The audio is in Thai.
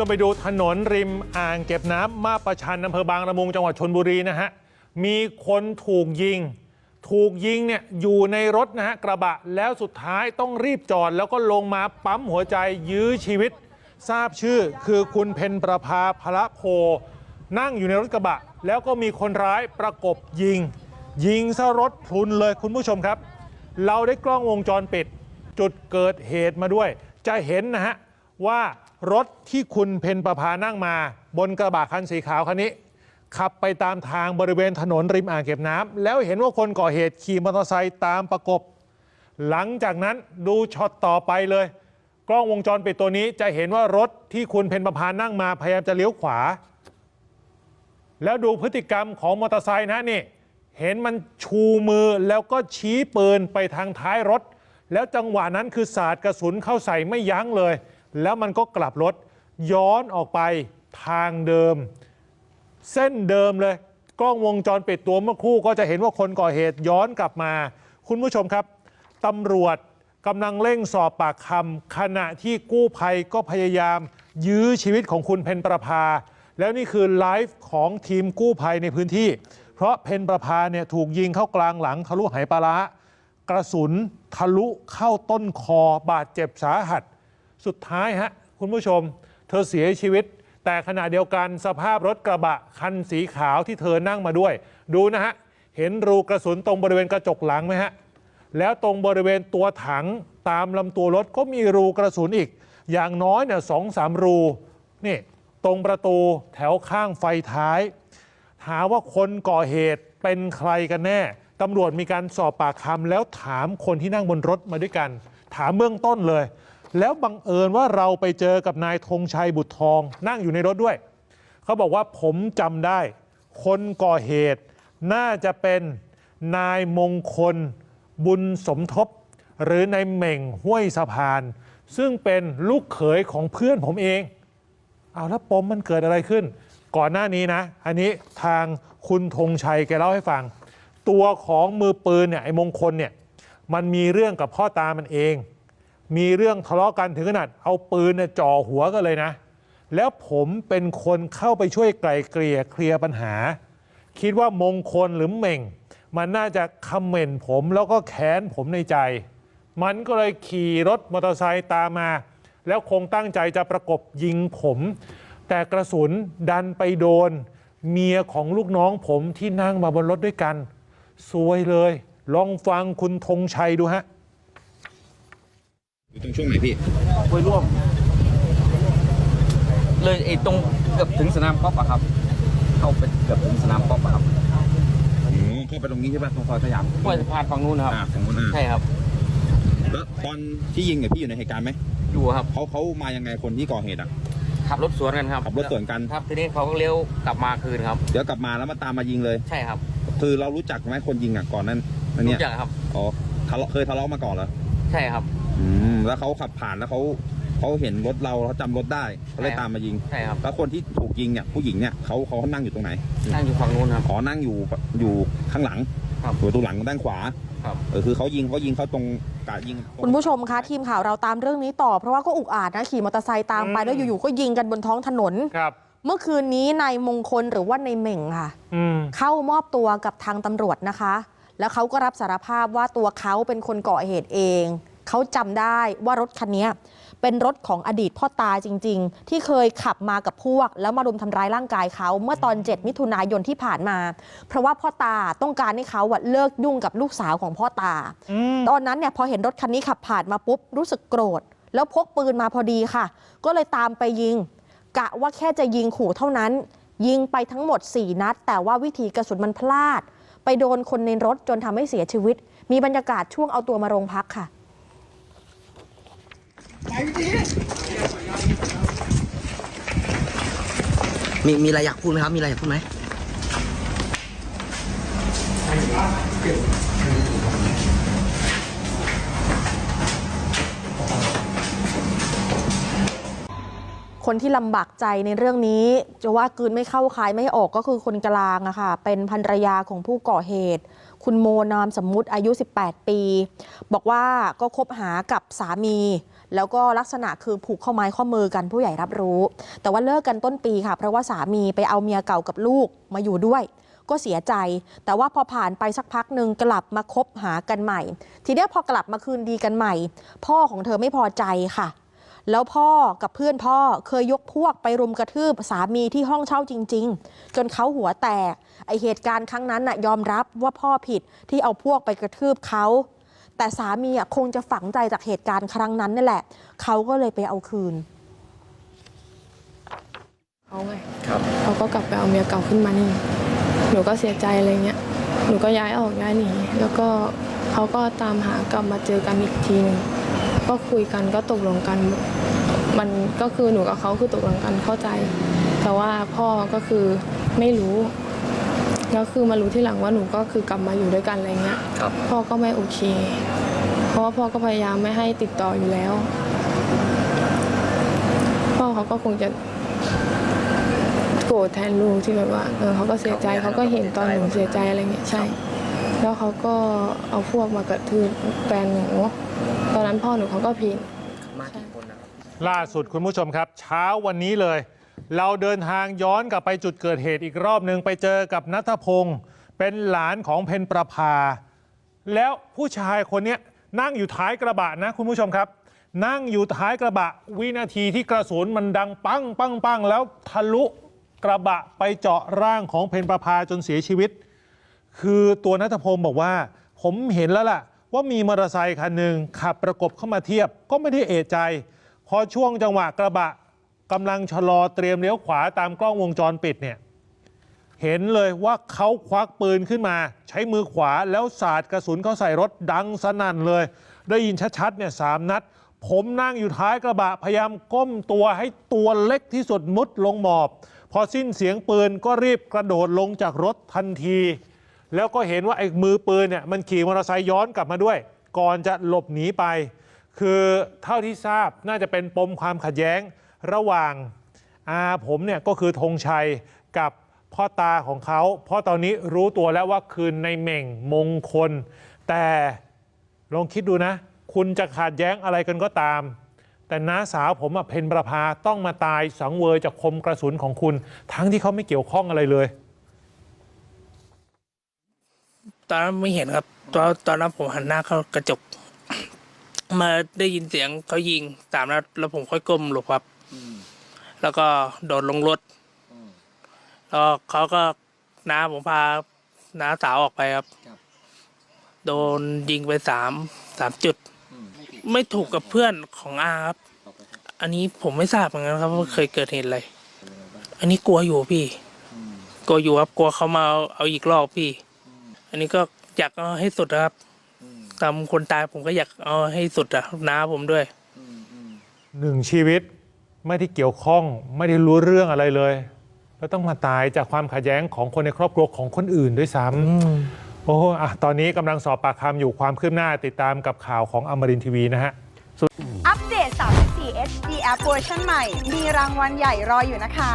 ก็ไปดูถนนริมอ่างเก็บน้ำมาประชันอำเภอบางละมุงจังหวัดชนบุรีนะฮะ มีคนถูกยิง ถูกยิงเนี่ยอยู่ในรถนะฮะกระบะแล้วสุดท้ายต้องรีบจอด แล้วก็ลงมาปั๊มหัวใจยื้อชีวิต ทราบชื่อคือคุณเพนประภาพละโพ นั่งอยู่ในรถกระบะ แล้วก็มีคนร้ายประกบยิง ยิงซะรถพลุนเลยคุณผู้ชมครับ เราได้กล้องวงจรปิด จุดเกิดเหตุมาด้วย จะเห็นนะฮะว่า รถที่คุณเพนประพานั่งมา บนกระบะคันสีขาวคันนี้ ขับไปตามทางบริเวณถนนริมอ่างเก็บน้ำแล้วเห็นว่าคนก่อเหตุขี่มอเตอร์ไซค์ตามประกบ หลังจากนั้นดูช็อตต่อไปเลย กล้องวงจรปิดตัวนี้จะเห็นว่ารถที่คุณเพนประพานั่งมาพยายามจะเลี้ยวขวา แล้วดูพฤติกรรมของมอเตอร์ไซค์นะนี่เห็นมันชูมือแล้วก็ชี้ปืนไปทางท้ายรถ แล้วจังหวะนั้นคือสาดกระสุนเข้าใส่ไม่ยั้งเลย แล้วมันก็กลับรถย้อนออกไปทางเดิม เส้นเดิมเลย กล้องวงจรปิดตัวเมื่อคู่ก็จะเห็นว่าคนก่อเหตุย้อนกลับมา คุณผู้ชมครับตำรวจกำลังเร่งสอบปากคำขณะที่กู้ภัยก็พยายาม ยื้อชีวิตของคุณเพนประภา แล้วนี่คือไลฟ์ของทีมกู้ภัยในพื้นที่ เพราะเพนประภาเนี่ยถูกยิงเข้ากลางหลังทะลุไหปลาร้ากระสุนทะลุเข้าต้นคอบาดเจ็บสาหัส สุดท้ายฮะคุณผู้ชม เธอเสียชีวิต แต่ขณะเดียวกันสภาพรถกระบะคันสีขาวที่เธอนั่งมาด้วย ดูนะฮะ เห็นรูกระสุนตรงบริเวณกระจกหลังไหมฮะ แล้วตรงบริเวณตัวถังตามลำตัวรถก็มีรูกระสุนอีก อย่างน้อยเนี่ยสองสามรูนี่ตรงประตูแถวข้างไฟท้ายหามว่าคนก่อเหตุเป็นใครกันแน่ตำรวจมีการสอบปากคำแล้วถามคนที่นั่งบนรถมาด้วยกัน ถามเบื้องต้นเลย แล้วบังเอิญว่าเราไปเจอกับนายธงชัยบุตรทอง นั่งอยู่ในรถด้วย เขาบอกว่าผมจำได้ คนก่อเหตุน่าจะเป็นนายมงคล บุญสมทบ หรือนายเหม่งห้วยสะพาน ซึ่งเป็นลูกเขยของเพื่อนผมเอง เอาแล้วปมมันเกิดอะไรขึ้น ก่อนหน้านี้นะ อันนี้ทางคุณธงชัยแกเล่าให้ฟัง ตัวของมือปืนเนี่ยไอ้มงคลเนี่ยมันมีเรื่องกับพ่อตามันเอง มีเรื่องทะเลาะกันถึงขนาดเอาปืนเนี่ยจ่อหัวกันเลยนะ แล้วผมเป็นคนเข้าไปช่วยไกล่เกลี่ยเคลียร์ปัญหา คิดว่ามงคลหรือเม่ง มันน่าจะคำเหม็นผมแล้วก็แค้นผมในใจ มันก็เลยขี่รถมอเตอร์ไซค์ตามมา แล้วคงตั้งใจจะประกบยิงผม แต่กระสุนดันไปโดน เมียของลูกน้องผมที่นั่งมาบนรถด้วยกันซวยเลย ลองฟังคุณธงชัยดูฮะ อยู่ตรงช่วงไหนพี่ไปร่วม เลยไอ้ตรงเกือบถึงสนามกอล์ฟอะครับ เข้าไปเกือบถึงสนามกอล์ฟอะครับอ๋อเข้าไปตรงนี้ใช่ป่ะตรงซอยสยามห้วยสะพานฝั่งนู้นนะครับ อ่าของนู้นอะใช่ครับแล้วตอนที่ยิงเนี่ยพี่อยู่ในเหตุการณ์ไหมอยู่ครับ เขาเขามายังไงคนที่ก่อเหตุอะ ขับรถสวนกันครับขับรถสวนกัน ครับทีนี้เขาก็เลี้ยวกลับมาคืนครับ เดี๋ยวกลับมาแล้วมาตามมายิงเลย ใช่ครับคือเรารู้จักไหมคนยิงอะก่อนนั้นอันรู้เนี้ยจักครับอ๋อทะเลาะเคยทะเลาะมาก่อนเหรอใช่ครับ อืมแล้วเขาขับผ่านแล้วเขาเขาเห็นรถเราเขาจำรถได้เขาเลยใช่ครับตามมายิง ใช่ครับแล้วคนที่ถูกยิงเนี่ยผู้หญิงเนี่ยเขาเขานั่งอยู่ตรงไหนนั่งอยู่ฝั่งนู้นครับ อ๋อนั่งอยู่อยู่ข้างหลังครับอยู่ตัวหลังด้านขวาครับ เออคือเขายิงเขายิงเขาตรงกาดยิงคุณผู้ชมคะทีมข่าวเราตามเรื่องนี้ต่อเพราะว่าก็อุกอาจนะขี่มอเตอร์ไซค์ตามไปอืมแล้วอยู่ๆก็ยิงกันบนท้องถนน ครับ เมื่อคืนนี้นายมงคลหรือว่านายเหม่งค่ะ อืม เข้ามอบตัวกับทางตำรวจนะคะ แล้วเขาก็รับสารภาพว่าตัวเขาเป็นคนก่อเหตุเอง เขาจำได้ว่ารถคันนี้เป็นรถของอดีตพ่อตาจริง ๆ ที่เคยขับมากับพวก แล้วมารุมทำร้ายร่างกายเขาเมื่อตอน 7 มิถุนายนที่ผ่านมา เพราะว่าพ่อตาต้องการให้เขาอะเลิกยุ่งกับลูกสาวของพ่อตา อืมตอนนั้นเนี่ยพอเห็นรถคันนี้ขับผ่านมาปุ๊บ รู้สึกโกรธ แล้วพกปืนมาพอดีค่ะ ก็เลยตามไปยิง กะว่าแค่จะยิงขู่เท่านั้น ยิงไปทั้งหมด 4 นัด แต่ว่าวิธีกระสุนมันพลาด ไปโดนคนในรถจนทำให้เสียชีวิต มีบรรยากาศช่วงเอาตัวมาโรงพักค่ะ มีมีอะไรอยากพูดไหมครับ มีอะไรอยากพูดไหมคนที่ลำบากใจในเรื่องนี้ จะว่ากืนไม่เข้าคายไม่ออกก็คือคนกลางอะค่ะ เป็นภรรยาของผู้ก่อเหตุ คุณโมนามสมมุติอายุ 18 ปี บอกว่าก็คบหากับสามี แล้วก็ลักษณะคือผูกข้อไม้ข้อมือกันผู้ใหญ่รับรู้ แต่ว่าเลิกกันต้นปีค่ะ เพราะว่าสามีไปเอาเมียเก่ากับลูกมาอยู่ด้วย ก็เสียใจ แต่ว่าพอผ่านไปสักพักหนึ่งกลับมาคบหากันใหม่ ทีนี้พอกลับมาคืนดีกันใหม่ พ่อของเธอไม่พอใจค่ะแล้วพ่อกับเพื่อนพ่อเคยยกพวกไปรุมกระทืบสามีที่ห้องเช่าจริง ๆ จนเขาหัวแตก ไอเหตุการณ์ครั้งนั้นน่ะยอมรับว่าพ่อผิดที่เอาพวกไปกระทืบเขา แต่สามีอะคงจะฝังใจจากเหตุการณ์ครั้งนั้นนี่แหละ เขาก็เลยไปเอาคืนเขาไงครับเขาก็กลับไปเอาเมียเก่าขึ้นมานี่ หนูก็เสียใจอะไรเงี้ย หนูก็ย้ายออกย้ายหนี แล้วก็เขาก็ตามหากลับมาเจอกันอีกทีหนึงก็คุยกันก็ตกลงกัน มันก็คือหนูกับเขาคือตกลงกันเข้าใจ แต่ว่าพ่อก็คือไม่รู้ แล้วคือมารู้ที่หลังว่าหนูก็คือกลับมาอยู่ด้วยกันอะไรเงี้ยครับพ่อก็ไม่โอเค เพราะว่าพ่อก็พยายามไม่ให้ติดต่ออยู่แล้ว พ่อเขาก็คงจะโกรธแทนลูกที่แบบว่าเออเขาก็เสียใจเขาก็เห็นตอนหนูเสียใจอะไรเงี้ยใช่ แล้วเขาก็เอาพวกมากระทืบแฟนหนูตอนนั้นพ่อหนูเขาก็ผิดมากี่คนนะครับล่าสุดคุณผู้ชมครับ เช้าวันนี้เลย เราเดินทางย้อนกลับไปจุดเกิดเหตุอีกรอบหนึ่งไปเจอกับนัทพงศ์เป็นหลานของเพนประภา แล้วผู้ชายคนนี้นั่งอยู่ท้ายกระบะนะคุณผู้ชมครับ นั่งอยู่ท้ายกระบะ วินาทีที่กระสุนมันดังปังปังปังแล้วทะลุกระบะไปเจาะร่างของเพนประภาจนเสียชีวิต คือตัวนัทพงศ์บอกว่า ผมเห็นแล้วล่ะ ว่ามีมอเตอร์ไซค์คันหนึ่งขับประกบเข้ามาเทียบก็ไม่ได้เอะใจ พอช่วงจังหวะกระบะ กำลังชะลอเตรียมเลี้ยวขวาตามกล้องวงจรปิดเนี่ยเห็นเลยว่าเขาควักปืนขึ้นมา ใช้มือขวาแล้วสาดกระสุนเข้าใส่รถดังสนั่นเลย ได้ยินชัดๆเนี่ยสามนัด ผมนั่งอยู่ท้ายกระบะพยายามก้มตัวให้ตัวเล็กที่สุดมุดลงหมอบ พอสิ้นเสียงปืนก็รีบกระโดดลงจากรถทันที แล้วก็เห็นว่าไอ้มือปืนเนี่ยมันขี่มอเตอร์ไซค์ย้อนกลับมาด้วย ก่อนจะหลบหนีไป คือเท่าที่ทราบน่าจะเป็นปมความขัดแย้ง ระหว่างอาผมเนี่ยก็คือธงชัยกับพ่อตาของเขา เพราะตอนนี้รู้ตัวแล้วว่าคืนในเหม่งมงคล แต่ลองคิดดูนะ คุณจะขัดแย้งอะไรกันก็ตาม แต่น้าสาวผมอะเพนประภาต้องมาตายสังเวยจากคมกระสุนของคุณ ทั้งที่เขาไม่เกี่ยวข้องอะไรเลย ตอนนั้นไม่เห็นครับ ตอนตอนนั้นผมหันหน้าเข้ากระจก มาได้ยินเสียงเขายิงสามนัดแล้วผมค่อยก้มหลบครับ แล้วก็โดดลงรถแล้วเขาก็น้าผมพาน้าสาวออกไปครับครับ โดนยิงไปสามสามจุด ไม่ถูกกับเพื่อนของอาครับ อันนี้ผมไม่ทราบเหมือนกันครับว่าเคยเกิดเหตุอะไรอันนี้กลัวอยู่พี่ กลัวอยู่ครับกลัวเขามาเอาเอาอีกรอบพี่ อันนี้ก็อยากเอาให้สุดนะครับตามคนตายผมก็อยากเอาให้สุดอะน้าผมด้วยหนึ่งชีวิต ไม่ได้เกี่ยวข้องไม่ได้รู้เรื่องอะไรเลย แล้วต้องมาตายจากความขัดแย้งของคนในครอบครัวของคนอื่นด้วยซ้ำโอ้โหอะตอนนี้กำลังสอบปากคำอยู่ความคืบหน้าติดตามกับข่าวของอมรินทร์ทีวีนะฮะอัปเดต 34 HD App เวอร์ชันใหม่ มีรางวัลใหญ่รออยู่นะคะ